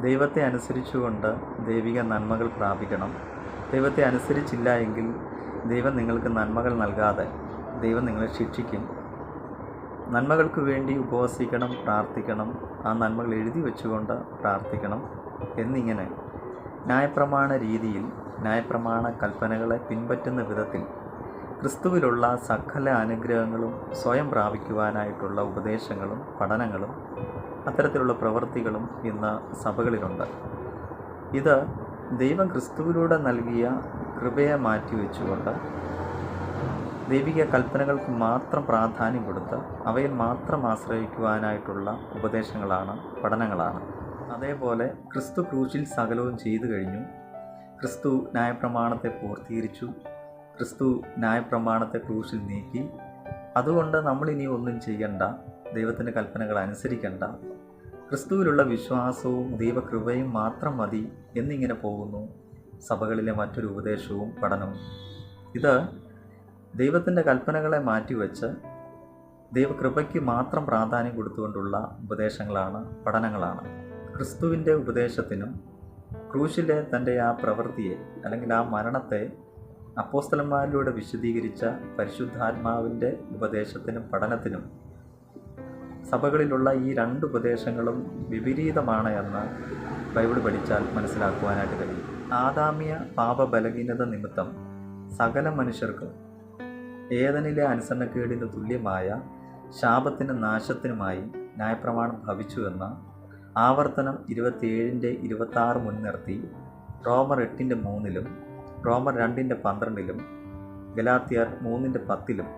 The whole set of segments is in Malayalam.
ദൈവത്തെ അനുസരിച്ചുകൊണ്ട് ദൈവിക നന്മകൾ പ്രാപിക്കണം. ദൈവത്തെ അനുസരിച്ചില്ല എങ്കിൽ ദൈവം നിങ്ങൾക്ക് നന്മകൾ നൽകാതെ ദൈവം നിങ്ങളെ ശിക്ഷിക്കും. നന്മകൾക്ക് വേണ്ടി ഉപവസിക്കണം പ്രാർത്ഥിക്കണം. ആ നന്മകൾ എഴുതി വെച്ചുകൊണ്ട് പ്രാർത്ഥിക്കണം. എന്നിങ്ങനെ ന്യായപ്രമാണ രീതിയിൽ ന്യായപ്രമാണ കൽപ്പനകളെ പിൻപറ്റുന്ന വിധത്തിൽ ക്രിസ്തുവിലുള്ള സകല അനുഗ്രഹങ്ങളും സ്വയം പ്രാപിക്കുവാനായിട്ടുള്ള ഉപദേശങ്ങളും പഠനങ്ങളും അത്തരത്തിലുള്ള പ്രവൃത്തികളും ഇന്ന് സഭകളിലുണ്ട്. ഇത് ദൈവം ക്രിസ്തുവിലൂടെ നൽകിയ കൃപയെ മാറ്റിവെച്ചുകൊണ്ട് ദൈവിക കൽപ്പനകൾക്ക് മാത്രം പ്രാധാന്യം കൊടുത്ത് അവയിൽ മാത്രം ആശ്രയിക്കുവാനായിട്ടുള്ള ഉപദേശങ്ങളാണ് പഠനങ്ങളാണ്. അതേപോലെ ക്രിസ്തു ക്രൂശിൽ സകലവും ചെയ്തു കഴിഞ്ഞു. ക്രിസ്തു ന്യായപ്രമാണത്തെ പൂർത്തീകരിച്ചു. ക്രിസ്തു ന്യായപ്രമാണത്തെ ക്രൂശിൽ നീക്കി. അതുകൊണ്ട് നമ്മളിനി ഒന്നും ചെയ്യണ്ട. ദൈവത്തിന്റെ കൽപ്പനകൾ അനുസരിക്കേണ്ട. ക്രിസ്തുവിലുള്ള വിശ്വാസവും ദൈവകൃപയും മാത്രം മതി എന്നിങ്ങനെ പോകുന്നു. സഭകളിലെ മറ്റൊരു ഉപദേശവും പഠനവും ഇത് ദൈവത്തിന്റെ കൽപ്പനകളെ മാറ്റിവെച്ച് ദൈവകൃപയ്ക്ക് മാത്രം പ്രാധാന്യം കൊടുത്തുകൊണ്ടുള്ള ഉപദേശങ്ങളാണ് പഠനങ്ങളാണ്. ക്രിസ്തുവിന്റെ ഉപദേശത്തിനും ക്രൂശിലെ തന്റെ ആ പ്രവൃത്തിയെ അല്ലെങ്കിൽ ആ മരണത്തെ അപ്പോസ്തലന്മാരിലൂടെ വിശദീകരിച്ച പരിശുദ്ധാത്മാവിന്റെ ഉപദേശത്തിനും പഠനത്തിനും സഭകളിലുള്ള ഈ രണ്ട് ഉപദേശങ്ങളും വിപരീതമാണ് എന്ന് ബൈബിൾ പഠിച്ചാൽ മനസ്സിലാക്കുവാനായിട്ട് കഴിയും. ആദാമ്യ പാപബലഹീനത നിമിത്തം സകല മനുഷ്യർക്കും ഏതനിലെ അനുസരണക്കേടിന് തുല്യമായ ശാപത്തിനും നാശത്തിനുമായി ന്യായപ്രമാണം ഭവിച്ചുവെന്ന് ആവർത്തനം ഇരുപത്തിയേഴിന്റെ ഇരുപത്താറ് മുൻനിർത്തി റോമർ എട്ടിന്റെ മൂന്നിലും റോമർ രണ്ടിന്റെ പന്ത്രണ്ടിലും ഗലാത്തിയർ മൂന്നിന്റെ പത്തിലും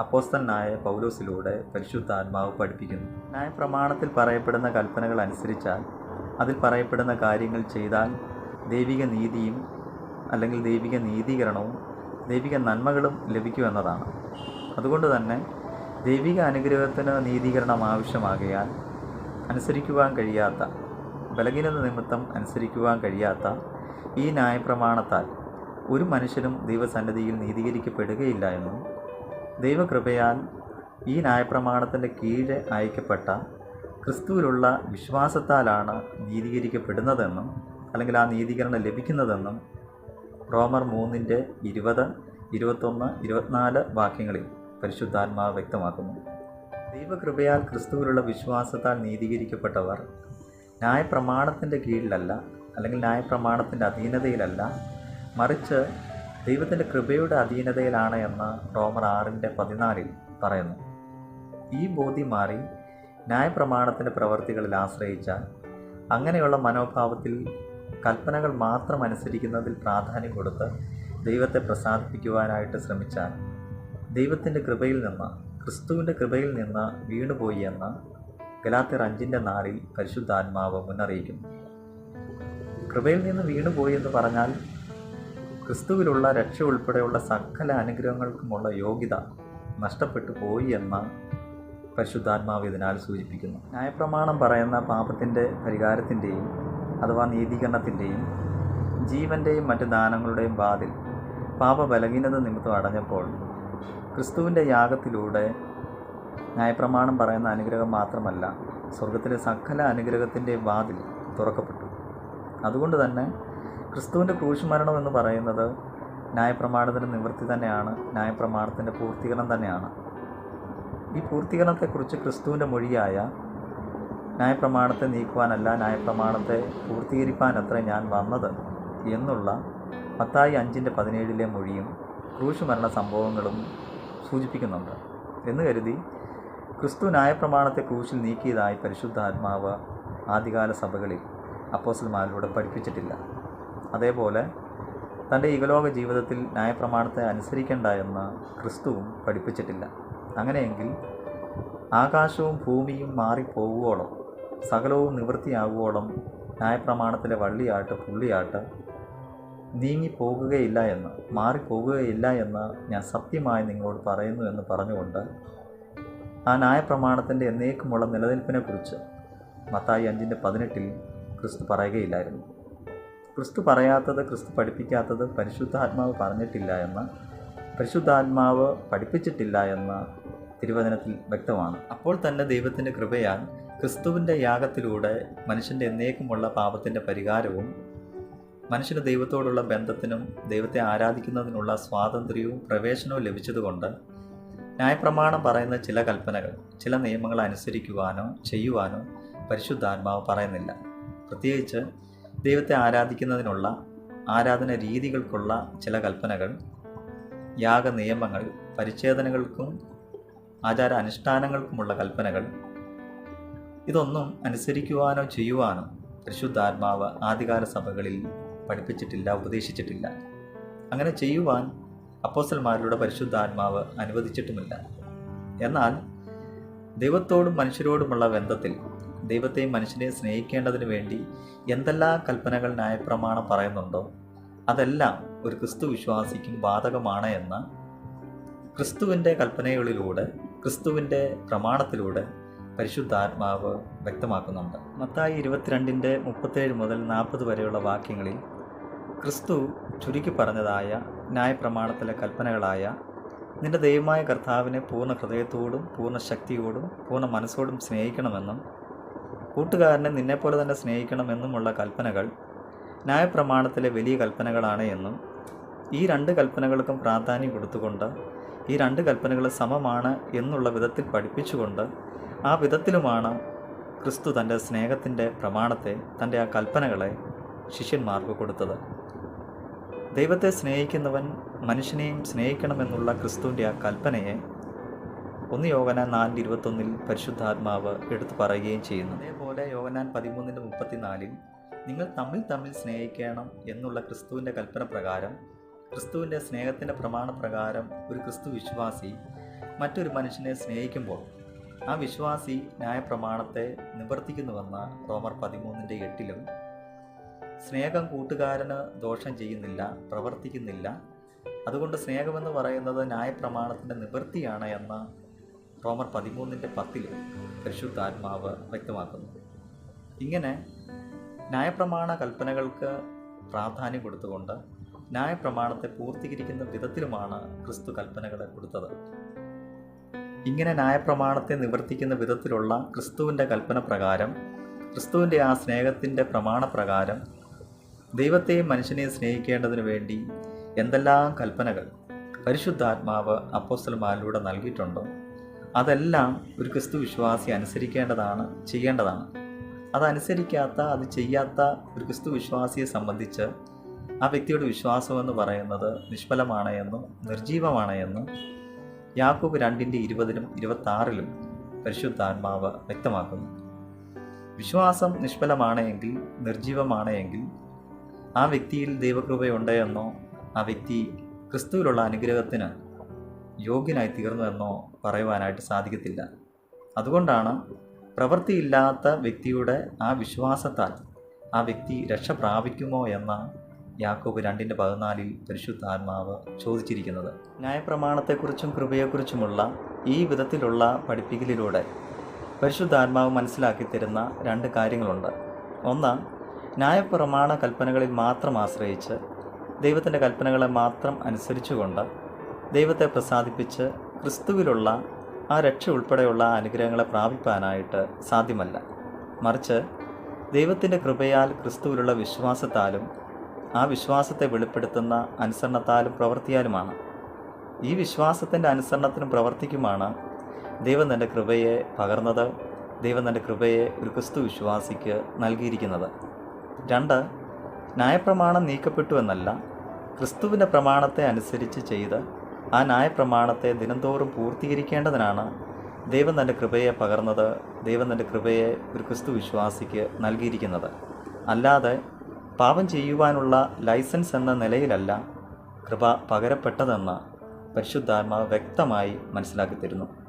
അപ്പോസ്തലനായ പൗലോസിലൂടെ പരിശുദ്ധാത്മാവ് പഠിപ്പിക്കുന്നു. ന്യായപ്രമാണത്തിൽ പറയപ്പെടുന്ന കൽപ്പനകൾ അനുസരിച്ചാൽ അതിൽ പറയപ്പെടുന്ന കാര്യങ്ങൾ ചെയ്താൽ ദൈവിക നീതിയും അല്ലെങ്കിൽ ദൈവിക നീതീകരണവും ദൈവിക നന്മകളും ലഭിക്കുമെന്നതാണ് അതുകൊണ്ട് തന്നെ ദൈവിക അനുഗ്രഹത്തിന് നീതീകരണം ആവശ്യമാകയാൽ അനുസരിക്കുവാൻ കഴിയാത്ത ബലഹീനത നിമിത്തം അനുസരിക്കുവാൻ കഴിയാത്ത ഈ ന്യായപ്രമാണത്താൽ ഒരു മനുഷ്യനും ദൈവസന്നിധിയിൽ നീതീകരിക്കപ്പെടുകയില്ല എന്നും ദൈവകൃപയാൽ ഈ ന്യായപ്രമാണത്തിന്റെ കീഴെ അയക്കപ്പെട്ട ക്രിസ്തുവിലുള്ള വിശ്വാസത്താലാണ് നീതീകരിക്കപ്പെടുന്നതെന്നും അല്ലെങ്കിൽ ആ നീതീകരണം ലഭിക്കുന്നതെന്നും റോമർ മൂന്നിന്റെ ഇരുപത് ഇരുപത്തൊന്ന് ഇരുപത്തിനാല് വാക്യങ്ങളിൽ പരിശുദ്ധാത്മാവ് വ്യക്തമാക്കുന്നു. ദൈവകൃപയാൽ ക്രിസ്തുവിലുള്ള വിശ്വാസത്താൽ നീതീകരിക്കപ്പെട്ടവർ ന്യായപ്രമാണത്തിന്റെ കീഴിലല്ല അല്ലെങ്കിൽ ന്യായപ്രമാണത്തിന്റെ അധീനതയിലല്ല മറിച്ച് ദൈവത്തിന്റെ കൃപയുടെ അധീനതയിലാണ് എന്ന് റോമർ ആറിന്റെ പതിനാലിൽ പറയുന്നു. ഈ ബോധ്യം മാറി ന്യായപ്രമാണത്തിന്റെ പ്രവർത്തികളിൽ ആശ്രയിച്ചാൽ അങ്ങനെയുള്ള മനോഭാവത്തിൽ കൽപ്പനകൾ മാത്രം അനുസരിക്കുന്നതിൽ പ്രാധാന്യം കൊടുത്ത് ദൈവത്തെ പ്രസാദിപ്പിക്കുവാനായിട്ട് ശ്രമിച്ചാൽ ദൈവത്തിന്റെ കൃപയിൽ നിന്ന് ക്രിസ്തുവിന്റെ കൃപയിൽ നിന്ന് വീണുപോയി എന്ന് ഗലാത്തിർ അഞ്ചിന്റെ നാളിൽ പരിശുദ്ധാത്മാവ് മുന്നറിയിക്കുന്നു. കൃപയിൽ നിന്ന് വീണുപോയി എന്ന് പറഞ്ഞാൽ ക്രിസ്തുവിലുള്ള രക്ഷ ഉൾപ്പെടെയുള്ള സകല അനുഗ്രഹങ്ങൾക്കുമുള്ള യോഗ്യത നഷ്ടപ്പെട്ടു പോയി എന്ന് പരിശുദ്ധാത്മാവ് ഇതിനാൽ സൂചിപ്പിക്കുന്നു. ന്യായപ്രമാണം പറയുന്ന പാപത്തിന്റെ പരിഹാരത്തിന്റെയും അഥവാ നീതീകരണത്തിന്റെയും ജീവന്റെയും മറ്റ് ദാനങ്ങളുടെയും വാതിൽ പാപബലഹീനത നിമിത്തം അടഞ്ഞപ്പോൾ ക്രിസ്തുവിന്റെ യാഗത്തിലൂടെ ന്യായപ്രമാണം പറയുന്ന അനുഗ്രഹം മാത്രമല്ല സ്വർഗത്തിലെ സകല അനുഗ്രഹത്തിന്റെയും വാതിൽ തുറക്കപ്പെട്ടു. അതുകൊണ്ട് തന്നെ ക്രിസ്തുവിന്റെ ക്രൂശ്മരണം എന്ന് പറയുന്നത് ന്യായപ്രമാണത്തിന്റെ നിവൃത്തി തന്നെയാണ് ന്യായപ്രമാണത്തിന്റെ പൂർത്തീകരണം തന്നെയാണ്. ഈ പൂർത്തീകരണത്തെക്കുറിച്ച് ക്രിസ്തുവിന്റെ മൊഴിയായ ന്യായപ്രമാണത്തെ നീക്കുവാനല്ല ന്യായപ്രമാണത്തെ പൂർത്തീകരിപ്പാനത്ര ഞാൻ വന്നത് എന്നുള്ള പത്തായി അഞ്ചിന്റെ പതിനേഴിലെ മൊഴിയും ക്രൂശ് മരണ സംഭവങ്ങളും സൂചിപ്പിക്കുന്നുണ്ട്. എന്ന് കരുതി ക്രിസ്തു ന്യായപ്രമാണത്തെ ക്രൂശിൽ നീക്കിയതായി പരിശുദ്ധാത്മാവ് ആദ്യകാല സഭകളിൽ അപ്പോസൽമാരിലൂടെ പഠിപ്പിച്ചിട്ടില്ല. അതേപോലെ തന്റെ ഇകലോക ജീവിതത്തിൽ ന്യായപ്രമാണത്തെ അനുസരിക്കേണ്ട എന്ന് ക്രിസ്തുവും പഠിപ്പിച്ചിട്ടില്ല. അങ്ങനെയെങ്കിൽ ആകാശവും ഭൂമിയും മാറിപ്പോകുവോളം സകലവും നിവൃത്തിയാകുവോളം ന്യായപ്രമാണത്തിലെ വള്ളിയാട്ട് പുള്ളിയാട്ട് നീങ്ങിപ്പോകുകയില്ല എന്ന് മാറിപ്പോകുകയില്ല എന്ന് ഞാൻ സത്യമായി നിങ്ങളോട് പറയുന്നു എന്ന് പറഞ്ഞുകൊണ്ട് ആ ന്യായപ്രമാണത്തിന്റെ എന്നേക്കുമുള്ള നിലനിൽപ്പിനെക്കുറിച്ച് മത്തായി അഞ്ചിന്റെ പതിനെട്ടിൽ ക്രിസ്തു പറയുകയില്ലായിരുന്നു. ക്രിസ്തു പറയാത്തത് ക്രിസ്തു പഠിപ്പിക്കാത്തത് പരിശുദ്ധാത്മാവ് പറഞ്ഞിട്ടില്ല എന്ന് പരിശുദ്ധാത്മാവ് പഠിപ്പിച്ചിട്ടില്ല എന്ന് തിരുവചനത്തിൽ വ്യക്തമാണ്. അപ്പോൾ തന്നെ ദൈവത്തിന്റെ കൃപയാൽ ക്രിസ്തുവിന്റെ യാഗത്തിലൂടെ മനുഷ്യന്റെ എന്നേക്കുമുള്ള പാപത്തിന്റെ പരിഹാരവും മനുഷ്യന് ദൈവത്തോടുള്ള ബന്ധത്തിനും ദൈവത്തെ ആരാധിക്കുന്നതിനുള്ള സ്വാതന്ത്ര്യവും പ്രവേശനവും ലഭിച്ചതുകൊണ്ട് ന്യായപ്രമാണം പറയുന്ന ചില കൽപ്പനകൾ ചില നിയമങ്ങൾ അനുസരിക്കുവാനോ ചെയ്യുവാനോ പരിശുദ്ധാത്മാവ് പറയുന്നില്ല. പ്രത്യേകിച്ച് ദൈവത്തെ ആരാധിക്കുന്നതിനുള്ള ആരാധന രീതികൾക്കുള്ള ചില കൽപ്പനകൾ യാഗ നിയമങ്ങൾ പരിച്ഛേദനകൾക്കും ആചാര അനുഷ്ഠാനങ്ങൾക്കുമുള്ള കൽപ്പനകൾ. ഇതൊന്നും അനുസരിക്കുവാനോ ചെയ്യുവാനോ പരിശുദ്ധാത്മാവ് ആദ്യകാല സഭകളിൽ പഠിപ്പിച്ചിട്ടില്ല ഉപദേശിച്ചിട്ടില്ല. അങ്ങനെ ചെയ്യുവാൻ അപ്പോസ്റ്റൽമാരുടെ പരിശുദ്ധാത്മാവ് അനുവദിച്ചിട്ടുമില്ല. എന്നാൽ ദൈവത്തോടും മനുഷ്യരോടുമുള്ള ബന്ധത്തിൽ ദൈവത്തെയും മനുഷ്യനെയും സ്നേഹിക്കേണ്ടതിന് വേണ്ടി എന്തെല്ലാം കൽപ്പനകൾ ന്യായപ്രമാണം പറയുന്നുണ്ടോ? അതെല്ലാം ഒരു ക്രിസ്തു വിശ്വാസിക്കും ബാധകമാണ് എന്ന് ക്രിസ്തുവിന്റെ കൽപ്പനകളിലൂടെ ക്രിസ്തുവിന്റെ പ്രമാണത്തിലൂടെ പരിശുദ്ധാത്മാവ് വ്യക്തമാക്കുന്നുണ്ട്. മത്തായി ഇരുപത്തിരണ്ടിന്റെ മുപ്പത്തേഴ് മുതൽ നാൽപ്പത് വരെയുള്ള വാക്യങ്ങളിൽ ക്രിസ്തു ചുരുക്കി പറഞ്ഞതായ ന്യായപ്രമാണത്തിലെ കൽപ്പനകളായ നിന്റെ ദൈവമായ കർത്താവിനെ പൂർണ ഹൃദയത്തോടും പൂർണ ശക്തിയോടും പൂർണ മനസ്സോടും സ്നേഹിക്കണമെന്നും കൂട്ടുകാരനെ നിന്നെപ്പോലെ തന്നെ സ്നേഹിക്കണമെന്നുമുള്ള കൽപ്പനകൾ ന്യായപ്രമാണത്തിലെ വലിയ കൽപ്പനകളാണ് എന്നും ഈ രണ്ട് കൽപ്പനകൾക്കും പ്രാധാന്യം കൊടുത്തുകൊണ്ട് ഈ രണ്ട് കൽപ്പനകൾ സമമാണ് എന്നുള്ള വിധത്തിൽ പഠിപ്പിച്ചുകൊണ്ട് ആ വിധത്തിലുമാണ് ക്രിസ്തു തന്റെ സ്നേഹത്തിന്റെ പ്രമാണത്തെ തന്റെ ആ കൽപ്പനകളെ ശിഷ്യന്മാർക്ക് കൊടുത്തത്. ദൈവത്തെ സ്നേഹിക്കുന്നവൻ മനുഷ്യനെയും സ്നേഹിക്കണമെന്നുള്ള ക്രിസ്തുവിന്റെ ആ കൽപ്പനയെ ഒന്ന് യോഗനാൻ നാലിന്റെ ഇരുപത്തൊന്നിൽ പരിശുദ്ധാത്മാവ് എടുത്തു പറയുകയും ചെയ്യുന്നു. അതേപോലെ യോഗനാൻ പതിമൂന്നിന്റെ മുപ്പത്തിനാലിൽ നിങ്ങൾ തമ്മിൽ തമ്മിൽ സ്നേഹിക്കണം എന്നുള്ള ക്രിസ്തുവിന്റെ കൽപ്പന പ്രകാരം ക്രിസ്തുവിന്റെ സ്നേഹത്തിന്റെ പ്രമാണപ്രകാരം ഒരു ക്രിസ്തു വിശ്വാസി മറ്റൊരു മനുഷ്യനെ സ്നേഹിക്കുമ്പോൾ ആ വിശ്വാസി ന്യായപ്രമാണത്തെ നിവർത്തിക്കുന്നുവെന്ന റോമർ പതിമൂന്നിന്റെ എട്ടിലും സ്നേഹം കൂട്ടുകാരന് ദോഷം ചെയ്യുന്നില്ല പ്രവർത്തിക്കുന്നില്ല അതുകൊണ്ട് സ്നേഹമെന്ന് പറയുന്നത് ന്യായപ്രമാണത്തിന്റെ നിവൃത്തിയാണ് എന്ന് റോമർ പതിമൂന്നിന്റെ പത്തിൽ പരിശുദ്ധാത്മാവ് വ്യക്തമാക്കുന്നു. ഇങ്ങനെ ന്യായപ്രമാണ കൽപ്പനകൾക്ക് പ്രാധാന്യം കൊടുത്തുകൊണ്ട് ന്യായപ്രമാണത്തെ പൂർത്തീകരിക്കുന്ന വിധത്തിലുമാണ് ക്രിസ്തു കൽപ്പനകളെ കൊടുത്തത്. ഇങ്ങനെ ന്യായപ്രമാണത്തെ നിവർത്തിക്കുന്ന വിധത്തിലുള്ള ക്രിസ്തുവിന്റെ കൽപ്പന പ്രകാരം ക്രിസ്തുവിന്റെ ആ സ്നേഹത്തിന്റെ പ്രമാണപ്രകാരം ദൈവത്തെയും മനുഷ്യനെയും സ്നേഹിക്കേണ്ടതിന് വേണ്ടി എന്തെല്ലാം കൽപ്പനകൾ പരിശുദ്ധാത്മാവ് അപ്പോസ്റ്റൽമാരിലൂടെ നൽകിയിട്ടുണ്ടോ? അതെല്ലാം ഒരു ക്രിസ്തു വിശ്വാസി അനുസരിക്കേണ്ടതാണ് ചെയ്യേണ്ടതാണ്. അതനുസരിക്കാത്ത അത് ചെയ്യാത്ത ഒരു ക്രിസ്തു വിശ്വാസിയെ സംബന്ധിച്ച് ആ വ്യക്തിയുടെ വിശ്വാസം എന്ന് പറയുന്നത് നിഷ്ഫലമാണ് എന്നും നിർജീവമാണ് എന്നും യാക്കോബ് രണ്ടിന്റെ ഇരുപതിലും ഇരുപത്താറിലും പരിശുദ്ധാത്മാവ് വ്യക്തമാക്കുന്നു. വിശ്വാസം നിഷ്ഫലമാണ് എങ്കിൽ നിർജീവമാണ് എങ്കിൽ ആ വ്യക്തിയിൽ ദൈവകൃപയുണ്ട് എന്നോ ആ വ്യക്തി ക്രിസ്തുവിലുള്ള അനുഗ്രഹത്തിന് യോഗ്യനായി തീർന്നു എന്നോ പറയുവാനായിട്ട് സാധിക്കത്തില്ല. അതുകൊണ്ടാണ് പ്രവൃത്തിയില്ലാത്ത വ്യക്തിയുടെ ആ വിശ്വാസത്താൽ ആ വ്യക്തി രക്ഷ പ്രാപിക്കുമോ എന്ന യാക്കോബ് രണ്ടിന്റെ പതിനാലിൽ പരിശുദ്ധാത്മാവ് ചോദിച്ചിരിക്കുന്നത്. ന്യായപ്രമാണത്തെക്കുറിച്ചും കൃപയെക്കുറിച്ചുമുള്ള ഈ വിധത്തിലുള്ള പഠിപ്പിക്കലിലൂടെ പരിശുദ്ധാത്മാവ് മനസ്സിലാക്കി തരുന്ന രണ്ട് കാര്യങ്ങളുണ്ട്. ഒന്ന് ന്യായപ്രമാണ കൽപ്പനകളിൽ മാത്രം ആശ്രയിച്ച് ദൈവത്തിന്റെ കൽപ്പനകളെ മാത്രം അനുസരിച്ചുകൊണ്ട് ദൈവത്തെ പ്രസാദിപ്പിച്ച് ക്രിസ്തുവിലുള്ള ആ രക്ഷ ഉൾപ്പെടെയുള്ള അനുഗ്രഹങ്ങളെ പ്രാപിപ്പാനായിട്ട് സാധ്യമല്ല. മറിച്ച് ദൈവത്തിന്റെ കൃപയാൽ ക്രിസ്തുവിലുള്ള വിശ്വാസത്താലും ആ വിശ്വാസത്തെ വെളിപ്പെടുത്തുന്ന അനുസരണത്താലും പ്രവർത്തിയാലുമാണ്. ഈ വിശ്വാസത്തിന്റെ അനുസരണത്തിനും പ്രവർത്തിക്കുമാണ് ദൈവം തന്റെ കൃപയെ പകർന്നത് ദൈവം തന്റെ കൃപയെ ഒരു ക്രിസ്തു വിശ്വാസിക്ക് നൽകിയിരിക്കുന്നത്. രണ്ട് ന്യായപ്രമാണം നീക്കപ്പെട്ടു എന്നല്ല ക്രിസ്തുവിന്റെ പ്രമാണത്തെ അനുസരിച്ച് ചെയ്ത് ആ ന്യായപ്രമാണത്തെ ദിനംതോറും പൂർത്തീകരിക്കേണ്ടതിനാണ് ദൈവം തന്റെ കൃപയെ പകർന്നത് ദൈവം തന്റെ കൃപയെ ഒരു ക്രിസ്തു വിശ്വാസിക്ക് നൽകിയിരിക്കുന്നത്. അല്ലാതെ പാപം ചെയ്യുവാനുള്ള ലൈസൻസ് എന്ന നിലയിലല്ല കൃപ പകരപ്പെട്ടതെന്ന് പരിശുദ്ധാത്മാവ് വ്യക്തമായി മനസ്സിലാക്കി തരുന്നു.